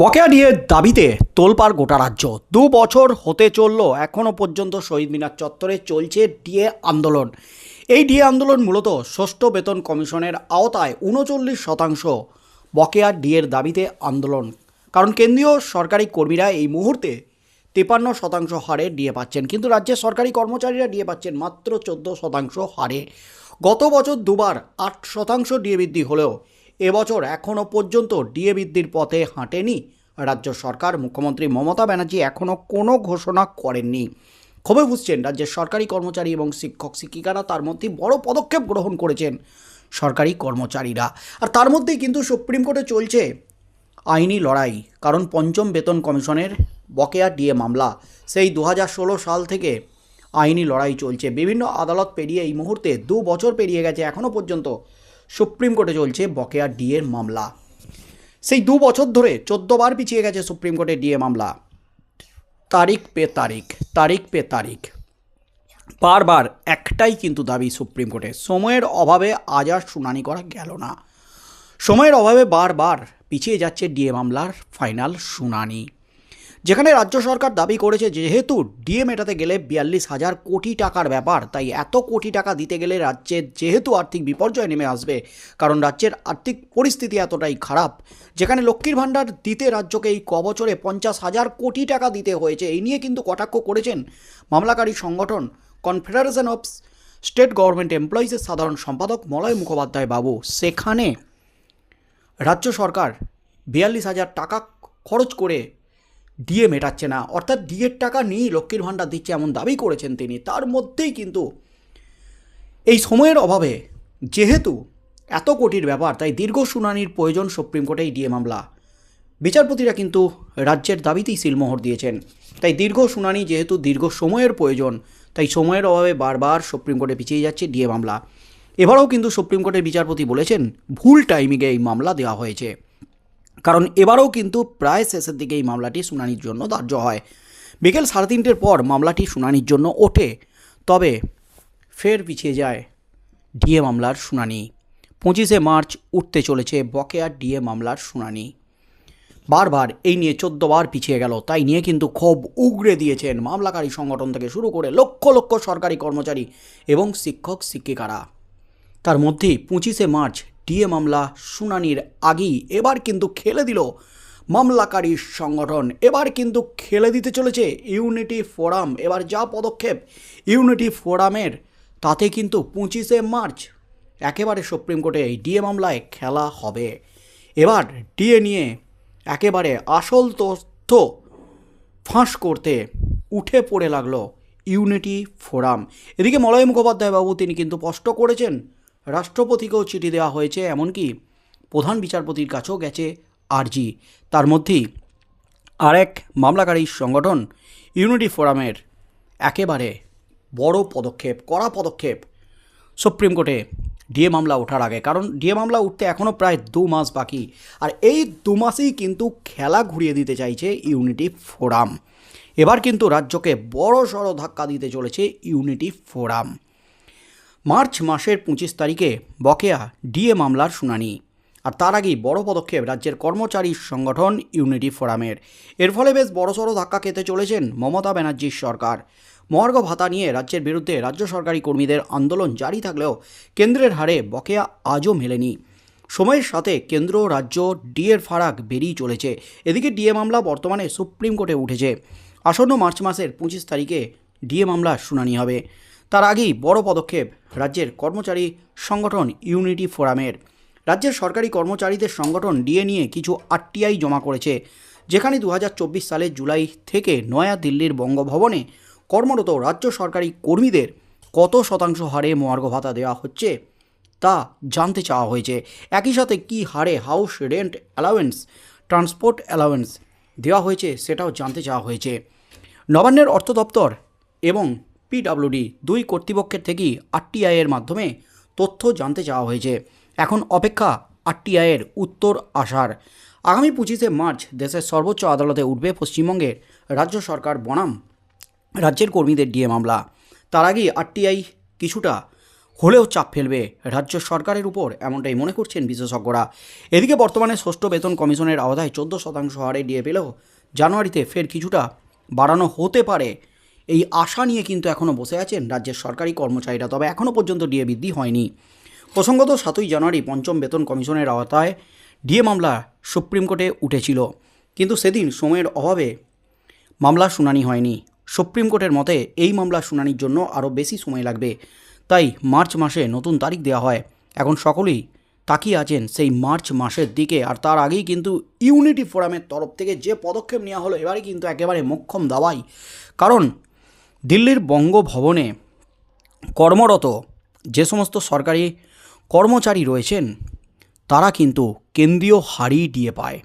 বকেয়া ডিএর দাবিতে তোলপাড় গোটা রাজ্য। দু বছর হতে চলল এখনও পর্যন্ত শহীদ মিনার চত্বরে চলছে ডিএ আন্দোলন। এই ডিএ আন্দোলন মূলত ষষ্ঠ বেতন কমিশনের আওতায় উনচল্লিশ শতাংশ বকেয়া ডিএর দাবিতে আন্দোলন। কারণ কেন্দ্রীয় সরকারি কর্মীরা এই মুহূর্তে তিপান্ন শতাংশ হারে ডিএ পাচ্ছেন, কিন্তু রাজ্যের সরকারি কর্মচারীরা ডিএ পাচ্ছেন মাত্র চোদ্দ শতাংশ হারে। গত বছর দুবার আট শতাংশ ডিএ বৃদ্ধি হলেও এবছর এখনও পর্যন্ত ডিএ বৃদ্ধির পথে হাঁটেনি রাজ্য সরকার, মুখ্যমন্ত্রী মমতা ব্যানার্জি এখনও কোনো ঘোষণা করেননি। ক্ষোভে বুঝছেন রাজ্যের সরকারি কর্মচারী এবং শিক্ষক, শিক্ষিকারা তার মধ্যে বড় পদক্ষেপ গ্রহণ করেছেন সরকারি কর্মচারীরা। আর তার মধ্যেই কিন্তু সুপ্রিম কোর্টে চলছে আইনি লড়াই, কারণ পঞ্চম বেতন কমিশনের বকেয়া ডিএ মামলা। সেই দু হাজার ষোলো সাল থেকে আইনি লড়াই চলছে। বিভিন্ন আদালত পেরিয়ে এই মুহূর্তে দু বছর পেরিয়ে গেছে এখনও পর্যন্ত সুপ্রিম কোর্টে চলছে বকেয়া ডিএর মামলা। সেই দু বছর ধরে চোদ্দবার পিছিয়ে গেছে সুপ্রিম কোর্টে ডিএ মামলা। তারিখ পে তারিখ তারিখ পে তারিখ। বারবার একটাই কিন্তু দাবি সুপ্রিম কোর্টে, সময়ের অভাবে আজ আর শুনানি করা গেল না। সময়ের অভাবে বারবার পিছিয়ে যাচ্ছে ডিএ মামলার ফাইনাল শুনানি। যেখানে রাজ্য সরকার দাবি করেছে যেহেতু ডিএ মেটাতে গেলে বিয়াল্লিশ হাজার কোটি টাকার ব্যাপার, তাই এত কোটি টাকা দিতে গেলে রাজ্যের যেহেতু আর্থিক বিপর্যয় নেমে আসবে, কারণ রাজ্যের আর্থিক পরিস্থিতি এতটাই খারাপ। যেখানে লক্ষ্মীর ভাণ্ডার দিতে রাজ্যকে এই কবছরে পঞ্চাশ হাজার কোটি টাকা দিতে হয়েছে, এই নিয়ে কিন্তু কটাক্ষ করেছেন মামলাকারী সংগঠন কনফেডারেশন অফ স্টেট গভর্নমেন্ট এমপ্লয়িজের সাধারণ সম্পাদক মলয় মুখোপাধ্যায় বাবু। সেখানে রাজ্য সরকার বিয়াল্লিশ হাজার টাকা খরচ করে ডিএ মেটাচ্ছে না। অর্থাৎ ডিএর টাকা নিয়েই লক্ষ্মীর ভাণ্ডার দিচ্ছে এমন দাবি করেছেন তিনি। তার মধ্যেই কিন্তু এই সময়ের অভাবে যেহেতু এত কোটির ব্যাপার, তাই দীর্ঘ শুনানির প্রয়োজন সুপ্রিম কোর্টে এই ডিএ মামলা। বিচারপতিরা কিন্তু রাজ্যের দাবিতেই সিলমোহর দিয়েছেন। তাই দীর্ঘ শুনানি যেহেতু দীর্ঘ সময়ের প্রয়োজন, তাই সময়ের অভাবে বারবার সুপ্রিম কোর্টে পিছিয়ে যাচ্ছে ডিএ মামলা। এবারেও কিন্তু সুপ্রিম কোর্টের বিচারপতি বলেছেন, ভুল টাইমিংয়ে এই মামলা দেওয়া হয়েছে। কারণ এবারেও কিন্তু প্রায় শেষের দিকে এই মামলাটি শুনানির জন্য ধার্য হয়। বিকেল সাড়ে তিনটের পর মামলাটি শুনানির জন্য ওঠে, তবে ফের পিছিয়ে যায় ডিএ মামলার শুনানি। পঁচিশে মার্চ উঠতে চলেছে বকেয়া ডিএ মামলার শুনানি। বারবার এই নিয়ে চোদ্দবার পিছিয়ে গেল, তাই নিয়ে কিন্তু ক্ষোভ উগড়ে দিয়েছেন মামলাকারী সংগঠন থেকে শুরু করে লক্ষ লক্ষ সরকারি কর্মচারী এবং শিক্ষক শিক্ষিকারা তার মধ্যেই পঁচিশে মার্চ ডিএ মামলা শুনানির আগেই এবার কিন্তু খেলে দিল মামলাকারী সংগঠন। এবার কিন্তু খেলে দিতে চলেছে ইউনিটি ফোরাম এবার যা পদক্ষেপ ইউনিটি ফোরামের তাতে কিন্তু পঁচিশে মার্চ একেবারে সুপ্রিম কোর্টে এই ডিএ মামলায় খেলা হবে। এবার ডিএ নিয়ে একেবারে আসল তথ্য ফাঁস করতে উঠে পড়ে লাগল ইউনিটি ফোরাম এদিকে মলয় মুখোপাধ্যায় বাবু, তিনি কিন্তু স্পষ্ট করেছেন রাষ্ট্রপতিকেও চিঠি দেওয়া হয়েছে, এমনকি প্রধান বিচারপতির কাছেও গেছে আরজি। তার মধ্যেই আরেক মামলাকারী সংগঠন ইউনিটি ফোরামের একেবারে বড় পদক্ষেপ, কড়া পদক্ষেপ সুপ্রিম কোর্টে ডিএ মামলা ওঠার আগে। কারণ ডিএ মামলা উঠতে এখনও প্রায় দু মাস বাকি, আর এই দু মাসেই কিন্তু খেলা ঘুরিয়ে দিতে চাইছে ইউনিটি ফোরাম। এবার কিন্তু রাজ্যকে বড় সড়ো ধাক্কা দিতে চলেছে ইউনিটি ফোরাম। মার্চ মাসের পঁচিশ তারিখে বকেয়া ডিএ মামলার শুনানি। আর তার আগেই বড় পদক্ষেপ রাজ্যের কর্মচারী সংগঠন ইউনিটি ফোরামের। এর ফলে বেশ বড়সড় ধাক্কা খেতে চলেছেন মমতা ব্যানার্জির সরকার। মহার্ঘ ভাতা নিয়ে রাজ্যের বিরুদ্ধে রাজ্য সরকারি কর্মীদের আন্দোলন জারি থাকলেও কেন্দ্রের হারে বকেয়া আজও মেলেনি। সময়ের সাথে কেন্দ্র, রাজ্য ডিএর ফারাক বেরিয়ে চলেছে। এদিকে ডিএ মামলা বর্তমানে সুপ্রিম কোর্টে উঠেছে। আসন্ন মার্চ মাসের পঁচিশ তারিখে ডিএ মামলার শুনানি হবে। তার আগেই বড় পদক্ষেপ রাজ্যের কর্মচারী সংগঠন ইউনিটি ফোরামের। রাজ্যের সরকারি কর্মচারীদের সংগঠন ডিএ নিয়ে কিছু আরটিআই জমা করেছে, যেখানে দু হাজার চব্বিশ সালের জুলাই থেকে নয়া দিল্লির বঙ্গভবনে কর্মরত রাজ্য সরকারি কর্মীদের কত শতাংশ হারে মহার্ঘ ভাতা দেওয়া হচ্ছে তা জানতে চাওয়া হয়েছে। একই সাথে কী হারে house rent allowance transport allowance দেওয়া হয়েছে সেটাও জানতে চাওয়া হয়েছে। নবান্নের অর্থ দপ্তর এবং পিডাব্লিউডি দুই কর্তৃপক্ষের থেকেই আরটিআইয়ের মাধ্যমে তথ্য জানতে চাওয়া হয়েছে। এখন অপেক্ষা আরটিআইয়ের উত্তর আসার। আগামী পঁচিশে মার্চ দেশের সর্বোচ্চ আদালতে উঠবে পশ্চিমবঙ্গের রাজ্য সরকার বনাম রাজ্যের কর্মীদের ডিএ মামলা। তার আগেই আরটিআই কিছুটা হলেও চাপ ফেলবে রাজ্য সরকারের উপর, এমনটাই মনে করছেন বিশেষজ্ঞরা। এদিকে বর্তমানে ষষ্ঠ বেতন কমিশনের আওতায় চোদ্দ শতাংশ হারে ডিএ পেলেও জানুয়ারিতে ফের কিছুটা বাড়ানো হতে পারে এই আশা নিয়ে কিন্তু এখনও বসে আছেন রাজ্যের সরকারি কর্মচারীরা। তবে এখনও পর্যন্ত ডিএ বৃদ্ধি হয়নি। প্রসঙ্গত সাতই জানুয়ারি পঞ্চম বেতন কমিশনের আওতায় ডিএ মামলা সুপ্রিম কোর্টে উঠেছিল। কিন্তু সেদিন সময়ের অভাবে মামলা শুনানি হয়নি। সুপ্রিম কোর্টের মতে এই মামলা শুনানির জন্য আরও বেশি সময় লাগবে। তাই মার্চ মাসে নতুন তারিখ দেওয়া হয়। এখন সকলেই তাকিয়ে আছেন সেই মার্চ মাসের দিকে। আর তার আগেই কিন্তু ইউনিটি ফোরামের তরফ থেকে যে পদক্ষেপ নেওয়া হলো, এবারে কিন্তু একেবারে মোক্ষম দাওয়াই কারণ দিল্লির বঙ্গভবনে কর্মরত যে সমস্ত সরকারি কর্মচারী রয়েছেন, তারা কিন্তু কেন্দ্রীয় হারি দিয়ে পায়।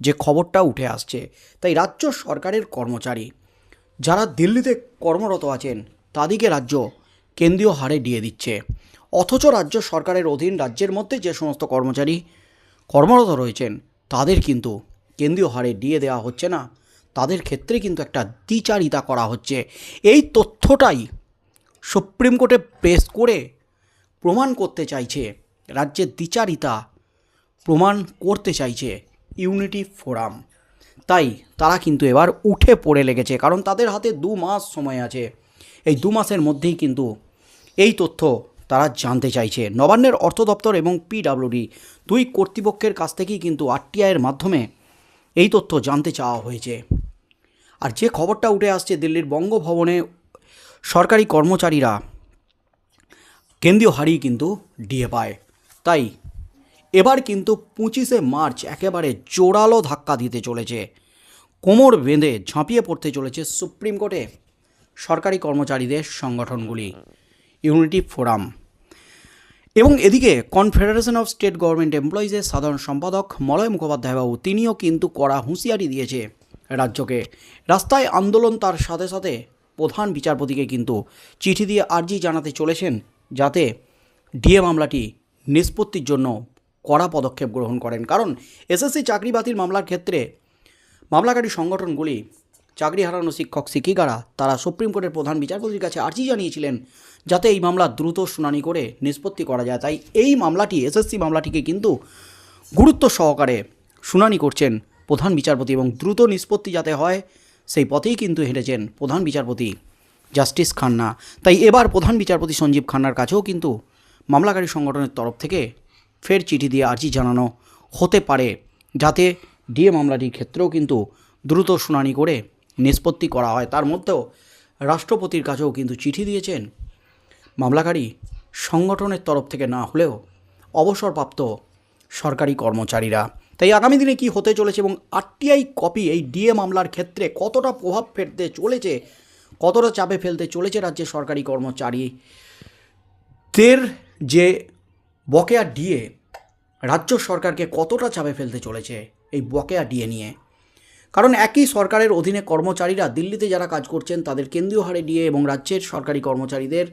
যে খবরটা উঠে আসছে, তাই রাজ্য সরকারের কর্মচারী যারা দিল্লিতে কর্মরত আছেন, তাদেরকে রাজ্য কেন্দ্রীয় হারে দিয়ে দিচ্ছে। অথচ রাজ্য সরকারের অধীন রাজ্যের মধ্যে যে সমস্ত কর্মচারী কর্মরত রয়েছেন, তাদের কিন্তু কেন্দ্রীয় হারে দিয়ে দেওয়া হচ্ছে না। তাদের ক্ষেত্রে কিন্তু একটা দ্বিচারিতা করা হচ্ছে। এই তথ্যটাই সুপ্রিম কোর্টে প্রেস করে প্রমাণ করতে চাইছে রাজ্যের দ্বিচারিতা প্রমাণ করতে চাইছে ইউনিটি ফোরাম। তাই তারা কিন্তু এবার উঠে পড়ে লেগেছে, কারণ তাদের হাতে দু মাস সময় আছে। এই দু মাসের মধ্যেই কিন্তু এই তথ্য তারা জানতে চাইছে। নবান্নের অর্থ দপ্তর এবং পিডাব্লিউডি দুই কর্তৃপক্ষের কাছ থেকেই কিন্তু আরটিআইয়ের মাধ্যমে এই তথ্য জানতে চাওয়া হয়েছে। আর যে খবরটা উঠে আসছে দিল্লির বঙ্গভবনে, সরকারি কর্মচারীরা কেন্দ্রীয় হারিয়ে কিন্তু ডিএ পায় তাই এবার কিন্তু পঁচিশে মার্চ একেবারে জোরালো ধাক্কা দিতে চলেছে। কোমর বেঁধে ঝাঁপিয়ে পড়তে চলেছে সুপ্রিম কোর্টে সরকারি কর্মচারীদের সংগঠনগুলি, ইউনিটি ফোরাম। এবং এদিকে কনফেডারেশন অফ স্টেট গভর্নমেন্ট এমপ্লয়িজের সাধারণ সম্পাদক মলয় মুখোপাধ্যায় বাবু তিনিও কিন্তু কড়া হুঁশিয়ারি দিয়েছে রাজ্যকে। রাস্তায় আন্দোলন তার সাথে সাথে প্রধান বিচারপতিকে কিন্তু চিঠি দিয়ে আর্জি জানাতে চলেছেন যাতে ডিএ মামলাটি নিষ্পত্তির জন্য কড়া পদক্ষেপ গ্রহণ করেন। কারণ এসএসসি চাকরি বাতিল মামলার ক্ষেত্রে মামলাকারী সংগঠনগুলি চাকরি হারানো শিক্ষক, শিক্ষিকারা, তারা সুপ্রিম কোর্টের প্রধান বিচারপতির কাছে আর্জি জানিয়েছিলেন যাতে এই মামলা দ্রুত শুনানি করে নিষ্পত্তি করা যায়। তাই এই মামলাটি, এসএসসি মামলাটিকে কিন্তু গুরুত্ব সহকারে শুনানি করছেন প্রধান বিচারপতি এবং দ্রুত নিষ্পত্তি যাতে হয়, সেই পথেই কিন্তু হেঁটেছেন প্রধান বিচারপতি জাস্টিস খান্না। তাই এবার প্রধান বিচারপতি সঞ্জীব খান্নার কাছেও কিন্তু মামলাকারী সংগঠনের তরফ থেকে ফের চিঠি দিয়ে আর্জি জানানো হতে পারে, যাতে ডিএ মামলাটির ক্ষেত্রেও কিন্তু দ্রুত শুনানি করে নিষ্পত্তি করা হয়। তার মধ্যেও রাষ্ট্রপতির কাছেও কিন্তু চিঠি দিয়েছেন মামলাকারী সংগঠনের তরফ থেকে না হলেও অবসরপ্রাপ্ত সরকারি কর্মচারীরা। তাই আগামী দিনে কি হতে চলেছে এবং আরটিআই কপি এই ডিএ মামলার ক্ষেত্রে কতটা প্রভাব ফেলতে চলেছে, কতটা চাপে ফেলতে চলেছে রাজ্যের সরকারি কর্মচারীদের যে বকেয়া ডিএ, রাজ্য সরকারকে কতটা চাপে ফেলতে চলেছে এই বকেয়া ডিএ নিয়ে? কারণ একই সরকারের অধীনে কর্মচারীরা দিল্লিতে যারা কাজ করছেন, তাদের কেন্দ্রীয় হারে ডিএ এবং রাজ্যের সরকারি কর্মচারীদের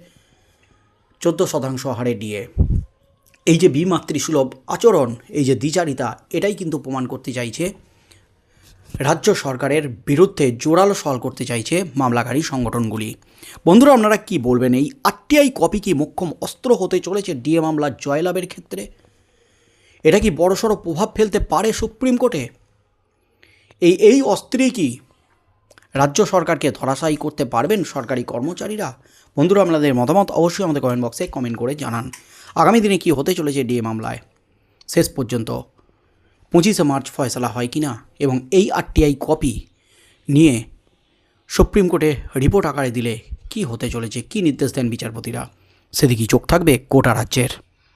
চোদ্দ শতাংশ হারে ডিএ। এই যে বিমাতৃসুলভ আচরণ, এই যে দ্বিচারিতা, এটাই কিন্তু প্রমাণ করতে চাইছে রাজ্য সরকারের বিরুদ্ধে জোরালো সওয়াল করতে চাইছে মামলাকারী সংগঠনগুলি। বন্ধুরা, আপনারা কি বলবেন? এই আরটিআই কপি কি মোক্ষম অস্ত্র হতে চলেছে ডিএ মামলার জয়লাভের ক্ষেত্রে? এটা কি বড়সড় প্রভাব ফেলতে পারে সুপ্রিম কোর্টে? এই এই অস্ত্রেই কি রাজ্য সরকারকে ধরাশায়ী করতে পারবেন সরকারি কর্মচারীরা? বন্ধুরা, আপনাদের মতামত অবশ্যই আমাদের কমেন্ট বক্সে কমেন্ট করে জানান। আগামী দিনে কি হতে চলেছে ডিএ মামলায়? শেষ পর্যন্ত। পঁচিশে মার্চ ফয়সলা হয় কি না এবং এই আরটিআই কপি নিয়ে সুপ্রিম কোর্টে রিপোর্ট আকারে দিলে কি হতে চলেছে? কি নির্দেশ দেন বিচারপতিরা? সেদিকেই চোখ থাকবে কোটা রাজ্যের।